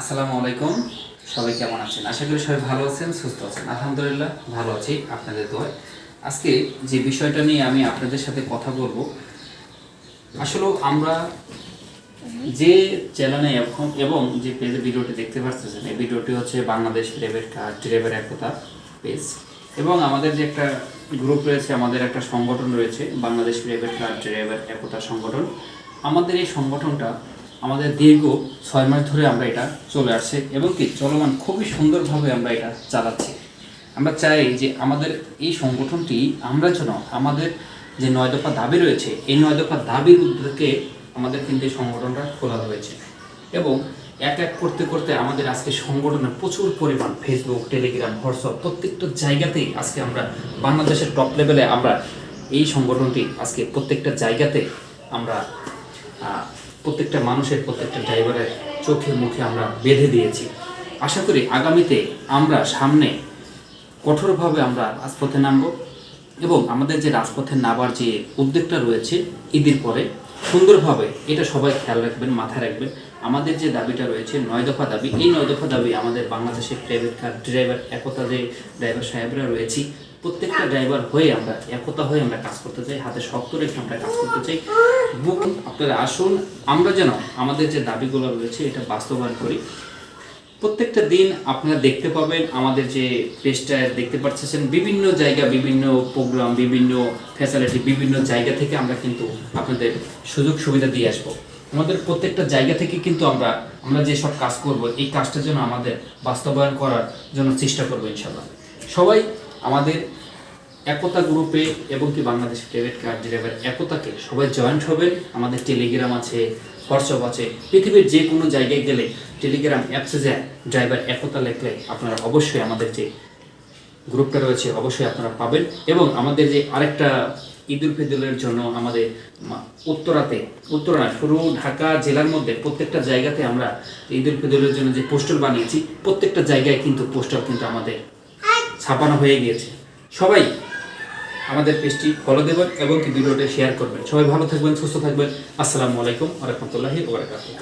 আসসালামু আলাইকুম। সবাই কেমন আছেন? আশা করি সবাই ভালো আছেন, সুস্থ আছেন। আলহামদুলিল্লাহ ভালো আছি আপনাদের দোয়ায়। আজকে যে বিষয়টা নিয়ে আমি আপনাদের সাথে কথা বলব, আসলে আমরা যে চ্যানেলে এখন এবং যে পেজে ভিডিওটি দেখতে পাচ্ছেন এই ভিডিওটি হচ্ছে বাংলাদেশ প্রাইভেট কার ড্রাইভার একতা পেজ। এবং আমাদের যে একটা গ্রুপ রয়েছে, আমাদের একটা সংগঠন রয়েছে, বাংলাদেশ প্রাইভেট কার ড্রাইভার একতা সংগঠন। আমাদের এই সংগঠনটা আমাদের দীর্ঘ ছয় মাস ধরে আমরা এটা চলে আসছে এবং কি চলমান খুবই সুন্দরভাবে আমরা এটা চালাচ্ছি। আমরা চাই যে আমাদের এই সংগঠনটি আমরা যেন আমাদের যে নয় দফা দাবি রয়েছে, এই নয় দফা দাবির উদ্যোগে আমাদের কিন্তু এই সংগঠনটা খোলা হয়েছে এবং এক এক করতে করতে আমাদের আজকে সংগঠনের প্রচুর পরিমাণ ফেসবুক টেলিগ্রাম হোয়াটসঅ্যাপ প্রত্যেকটা জায়গাতেই আজকে আমরা বাংলাদেশের টপ লেভেলে আমরা এই সংগঠনটি আজকে প্রত্যেকটা জায়গাতে আমরা প্রত্যেকটা মানুষের, প্রত্যেকটা ড্রাইভারের চোখে মুখে আমরা বেঁধে দিয়েছি। আশা করি আগামীতে আমরা সামনে কঠোরভাবে আমরা রাজপথে নামব এবং আমাদের যে রাজপথে নামার যে উদ্যোগটা রয়েছে ঈদের পরে, সুন্দরভাবে এটা সবাই খেয়াল রাখবেন, মাথায় রাখবেন। আমাদের যে দাবিটা রয়েছে, নয় দফা দাবি, এই নয় দফা দাবি আমাদের বাংলাদেশের প্রাইভেট কার ড্রাইভার একতা যে ড্রাইভার সাহেবরা রয়েছি প্রত্যেকটা ড্রাইভার হয়ে আমরা একতা হয়ে আমরা কাজ করতে চাই, হাতে শক্ত রেখে আমরা কাজ করতে চাই। বুক, আপনারা আসুন, আমরা যেন আমাদের যে দাবিগুলো রয়েছে এটা বাস্তবায়ন করি। প্রত্যেকটা দিন আপনারা দেখতে পাবেন আমাদের যে পেজটা দেখতে পাচ্ছেন বিভিন্ন জায়গা, বিভিন্ন প্রোগ্রাম বিভিন্ন ফ্যাসিলিটি বিভিন্ন জায়গা থেকে আমরা কিন্তু আপনাদের সুযোগ সুবিধা দিয়ে আসব। আমাদের প্রত্যেকটা জায়গা থেকে কিন্তু আমরা আমরা যে সব কাজ করব, এই কাজটা যেন আমাদের বাস্তবায়ন করার জন্য চেষ্টা করব ইনশাল্লাহ সবাই আমাদের একতা গ্রুপে এবং কি বাংলাদেশ প্রাইভেট কার্ড ড্রাইভার একতাকে সবাই জয়েন্ট হবেন। আমাদের টেলিগ্রাম আছে, হোয়াটসঅ্যাপ আছে। পৃথিবীর যে কোনো জায়গায় গেলে টেলিগ্রাম অ্যাপসে যায় ড্রাইভার একতা লেখলে আপনারা অবশ্যই আমাদের যে গ্রুপটা রয়েছে অবশ্যই আপনারা পাবেন এবং আমাদের যে আরেকটা ঈদুল ফিদুলের জন্য আমাদের উত্তরাতে, উত্তরা শুরু ঢাকা জেলার মধ্যে প্রত্যেকটা জায়গাতে আমরা ঈদুল ফিদুলের জন্য যে পোস্টার বানিয়েছি, প্রত্যেকটা জায়গায় কিন্তু পোস্টার কিন্তু আমাদের ছাপানো হয়ে গিয়েছে। সবাই আমাদের পেজটি ফলো দেবেন এবং ভিডিওটা শেয়ার করবেন। সবাই ভালো থাকবেন, সুস্থ থাকবেন। আসসালামু আলাইকুম রহমতুল্লাহি ওবরাকাতুহ